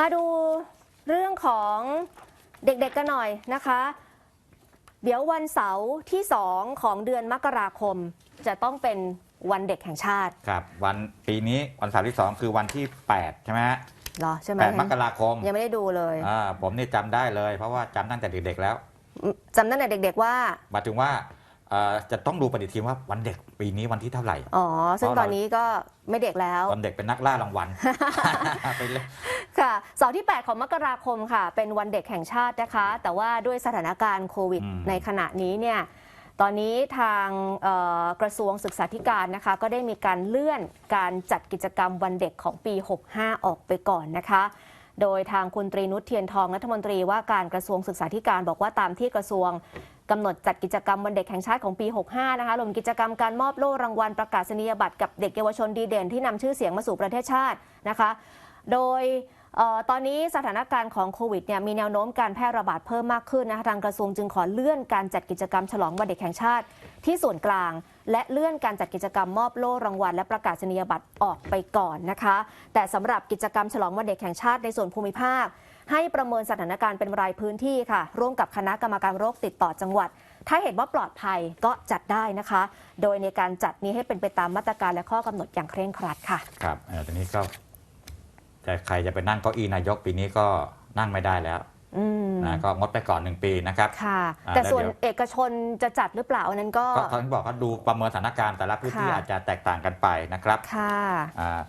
มาดูเรื่องของเด็กๆกันหน่อยนะคะ เดี๋ยววันเสาร์ที่ 2 ของเดือนมกราคมจะต้องเป็นวันเด็กแห่งชาติ ครับ วันปีนี้วันเสาร์ที่2คือวันที่ 8 ใช่ไหมฮะเหรอใช่ไหมแปดมกราคมยังไม่ได้ดูเลยอ่าผมนี่จำได้เลย เพราะว่าจำตั้งแต่เด็กๆแล้วจำตั้งแต่เด็ก ๆว่า หมายถึงว่าเอ่อจะต้องดูปฏิทินว่าวันเด็กปีนี้วันที่เท่าไหร่ อ๋อซึ่งเพราะตเราอนนี้ก็ไม่เด็กแล้ววันเด็กเป็นนักล่ารางวัล ไปเลย ค่ะเสาร์ที่ 8 ของมกราคมค่ะ เป็นวันเด็กแห่งชาตินะคะ แต่ว่าด้วยสถานการณ์โควิดอืม ในขณะนี้เนี่ยตอนนี้ทางเอ่อกระทรวงศึกษาธิการนะคะ ก็ได้มีการเลื่อนการจัดกิจกรรมวันเด็กของปี 65 ออกไปก่อนนะคะ โดยทางคุณตรีนุชเทียนทองรัฐมนตรีว่าการกระทรวงศึกษาธิการบอกว่าตามที่กระทรวงกำหนดจัดกิจกรรมวันเด็กแห่งชาติของปี 65 นะคะรวมกิจกรรมการมอบโล่รางวัลประกาศนียบัตรกับเด็กเยาวชนดีเด่นที่นำชื่อเสียงมาสู่ประเทศชาตินะคะ โดยออตอนนี้สถานการณ์ของโควิดเนี่ยมีแนวโน้มการแพร่ระบาดเพิ่มมากขึ้นนะคะทางกระทรวงจึงขอเลื่อนการจัดกิจกรรมฉลองวันเด็กแห่งชาติที่ส่วนกลาง และเลื่อนการจัดกิจกรรมมอบโล่รางวัล และประกาศนียบัตรออกไปก่อนนะคะ แต่สำหรับกิจกรรมฉลองวันเด็กแห่งชาติในส่วนภูมิภาค ให้ประเมินสถานการณ์เป็นรายพื้นที่ค่ะ ร่วมกับคณะกรรมการโรคติดต่อจังหวัด ถ้าเห็นว่าปลอดภัยก็จัดได้นะคะ โดยในการจัดนี้ให้เป็นไปตามมาตรการและข้อกำหนดอย่างเคร่งครัดค่ะครับออตอนนี้ก็ แต่ใครจะไปนั่งเก้าอี้นายกปีนี้ก็นั่งไม่ได้แล้วอืมนะก็งดไปก่อนหนึ่งปีนะครับค่ะอ่าแต่แล้วส่วนเดี๋ยวเอกชนจะจัดหรือเปล่าอันนั้นก็ก็เขาบอกว่าดูประเมินสถานการณ์แต่ละพื้นที่ค่ะอาจจะแตกต่างกันไปนะครับค่ะอ่า